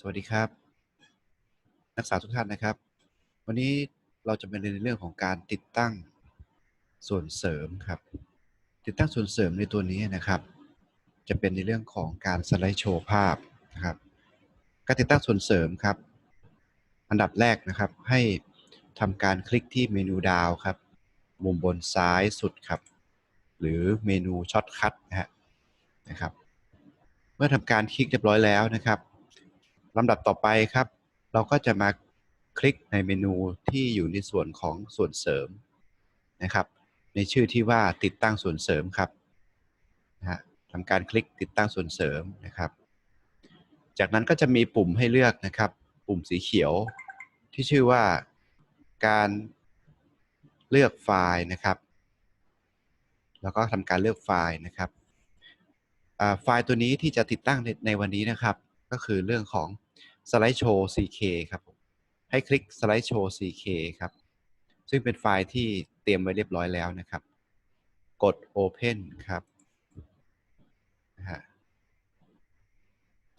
สวัสดีครับ นักศึกษาทุกท่านนะครับ วันนี้เราจะมาเรียนในเรื่องของการติดตั้งส่วนเสริมครับ ติดตั้งส่วนเสริมในตัวนี้นะครับ จะเป็นในเรื่องของการสไลด์โชว์ภาพนะครับ การติดตั้งส่วนเสริมครับ อันดับแรกนะครับให้ทำการคลิกที่เมนูดาวครับ มุมบนซ้ายสุดครับ หรือเมนูช็อตคัทนะฮะนะครับ เมื่อทำการคลิกเรียบร้อยแล้วนะครับ ลำดับต่อไปครับ เราก็จะมาคลิกในเมนูที่อยู่ในส่วนของส่วนเสริมนะครับ ในชื่อที่ว่าติดตั้งส่วนเสริมครับนะฮะทำการคลิกติดตั้งส่วนเสริมนะครับ จากนั้นก็จะมีปุ่มให้เลือกนะครับ ปุ่มสีเขียวที่ชื่อว่าการเลือกไฟล์นะครับ แล้วก็ทำการเลือกไฟล์นะครับไฟล์ตัวนี้ที่จะติดตั้งในในวันนี้นะครับ ก็คือเรื่องของ สไลด์โชว์ CK ครับ ให้คลิกสไลด์โชว์ CK ครับ ซึ่งเป็นไฟล์ที่เตรียมไว้เรียบร้อยแล้วนะครับ กด Open ครับนะฮะ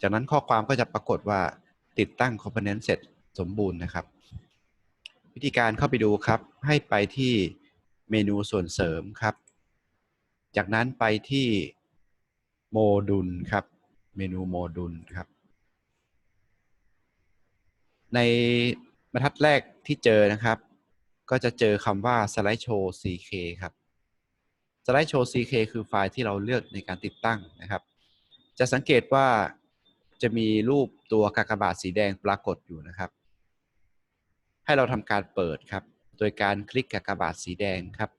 จากนั้นข้อความก็จะปรากฏว่าติดตั้ง Component เสร็จสมบูรณ์นะครับ วิธีการเข้าไปดูครับ ให้ไปที่เมนูส่วนเสริมครับ จากนั้นไปที่โมดูลครับ เมนูโมดูลครับ ในบรรทัดแรกที่เจอนะครับ ก็จะเจอคำว่า slide show ck ครับ slide show ck คือไฟล์ที่เราเลือกในการติดตั้งนะครับ จะสังเกตว่าจะมีรูปตัวกากบาทสีแดงปรากฏอยู่นะครับ ให้เราทำการเปิดครับ โดยการคลิกกากบาทสีแดงครับ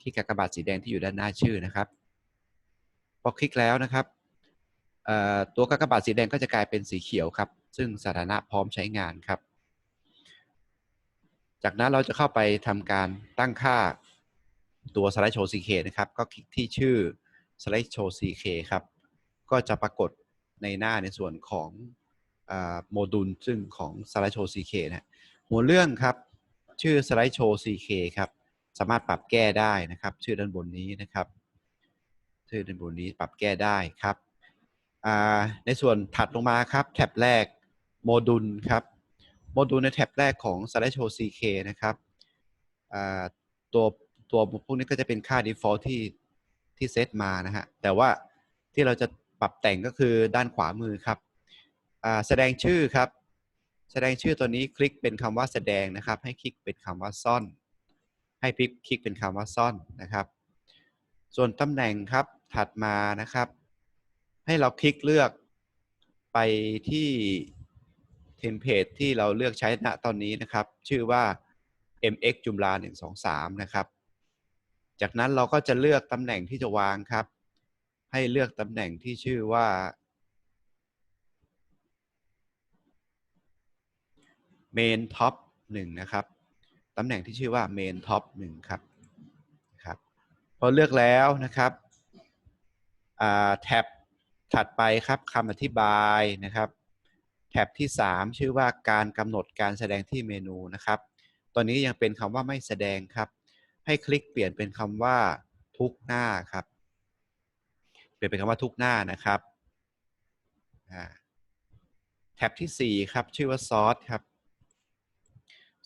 คลิกกากบาทสีแดงที่อยู่ด้านหน้าชื่อนะครับ พอคลิกแล้วนะครับตัวกากบาทสีแดงก็จะกลายเป็นสีเขียวครับ ซึ่งสถานะพร้อมใช้งานครับ จากนั้นเราจะเข้าไปทำการตั้งค่าตัว Slide Show CK นะครับ ก็คลิกที่ชื่อ Slide Show CK ครับ ก็จะปรากฏในหน้าในส่วนของโมดูลซึ่งของ Slide Show CK นะหัวเรื่องครับ ชื่อ Slide Show CK ครับ สามารถปรับแก้ได้นะครับ ชื่อด้านบนนี้นะครับ ชื่อด้านบนนี้ปรับแก้ได้ครับ ในส่วนถัดลงมาครับ แท็บแรก โมดูลครับโมดูลในแท็บแรกของ Slideshow CK นะครับตัวตัวพวกนี้ก็จะเป็นค่า default ที่ที่เซตมานะฮะแต่ว่าที่เราจะปรับแต่งก็คือด้านขวามือครับแสดงชื่อครับ แสดงชื่อตัวนี้คลิกเป็นคำว่าแสดงนะครับ ให้คลิกเป็นคำว่าซ่อน ให้พิกคลิกเป็นคำว่าซ่อนนะครับ ส่วนตำแหน่งครับถัดมานะครับ ให้เราคลิกเลือกไปที่ เทมเพลตที่เราเลือกใช้ณตอนนี้นะครับ ชื่อว่า mx จุมลา123 นะครับ จากนั้นเราก็จะเลือกตำแหน่งที่จะวางครับ ให้เลือกตำแหน่งที่ชื่อว่า main top 1 นะครับ ตำแหน่งที่ชื่อว่า main top 1 ครับครับ พอเลือกแล้วนะครับแท็บถัดไปครับคำอธิบายนะครับ แท็บที่ 3 ชื่อว่าการกำหนดการแสดงที่เมนูนะครับ ตอนนี้ยังเป็นคำว่าไม่แสดงครับ ให้คลิกเปลี่ยนเป็นคำว่า ทุกหน้าครับ เปลี่ยนเป็นคำว่าทุกหน้านะครับแท็บที่ 4 ครับ ชื่อว่าซอสครับ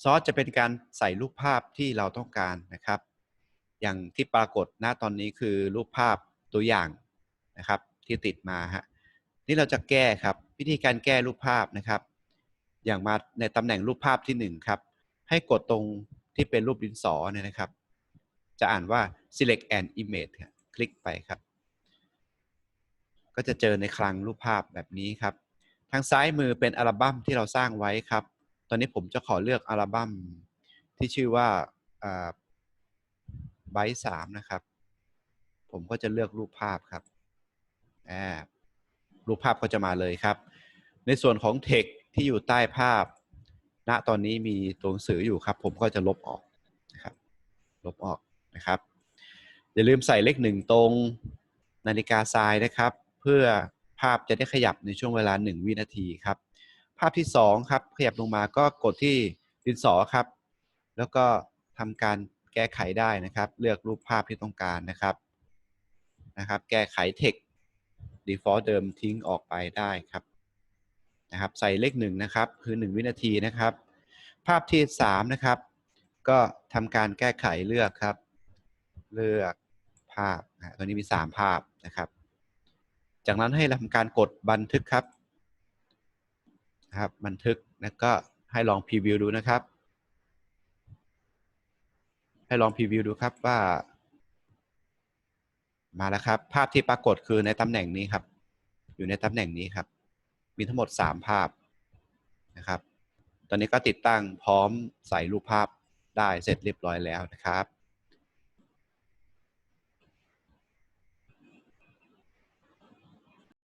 ซอสจะเป็นการใส่รูปภาพที่เราต้องการนะครับ อย่างที่ปรากฏหน้าตอนนี้คือรูปภาพตัวอย่างนะครับ ที่ติดมาฮะ นี่เราจะแก้ครับ วิธีการแก้รูปภาพนะครับ อย่างมาในตำแหน่งรูปภาพที่1ครับ ให้กดตรงที่เป็นรูปดินสอเนี่ยนะครับ จะอ่านว่า select an image คลิกไปครับ ก็จะเจอในคลังรูปภาพแบบนี้ครับ ทางซ้ายมือเป็นอัลบั้มที่เราสร้างไว้ครับ ตอนนี้ผมจะขอเลือกอัลบั้มที่ชื่อว่าไบต์สามนะครับ ผมก็จะเลือกรูปภาพครับ รูปภาพก็จะมาเลยครับ ในส่วนของ text ที่อยู่ใต้ภาพ ณตอนนี้มีตัวหนังสืออยู่ครับ ผมก็จะลบออกนะครับลบออกนะครับ อย่าลืมใส่เลขหนึ่งตรงนาฬิกาทรายนะครับ เพื่อภาพจะได้ขยับในช่วงเวลา 1 วินาทีครับ ภาพที่ 2 ครับ ขยับลงมาก็กดที่ดินสอครับ แล้วก็ทำการแก้ไขได้นะครับ เลือกรูปภาพที่ต้องการนะครับนะครับ แก้ไขเทค default เดิมทิ้งออกไปได้ครับนะครับ ใส่เลขหนึ่งนะครับ คือ 1 วินาทีนะครับ ภาพที่ 3 นะครับ ก็ทำการแก้ไขเลือกครับ เลือกภาพนะตัวนี้มี 3 ภาพนะครับ จากนั้นให้ทำการกดบันทึกครับนะครับ บันทึกแล้วก็ให้ลองพรีวิวดูนะครับ ให้ลองพรีวิวดูครับว่า มาแล้วครับ ภาพที่ปรากฏคือในตำแหน่งนี้ครับ อยู่ในตำแหน่งนี้ครับ มีทั้งหมด 3 ภาพนะครับ ตอนนี้ก็ติดตั้งพร้อมใส่รูปภาพได้เสร็จเรียบร้อยแล้วนะครับ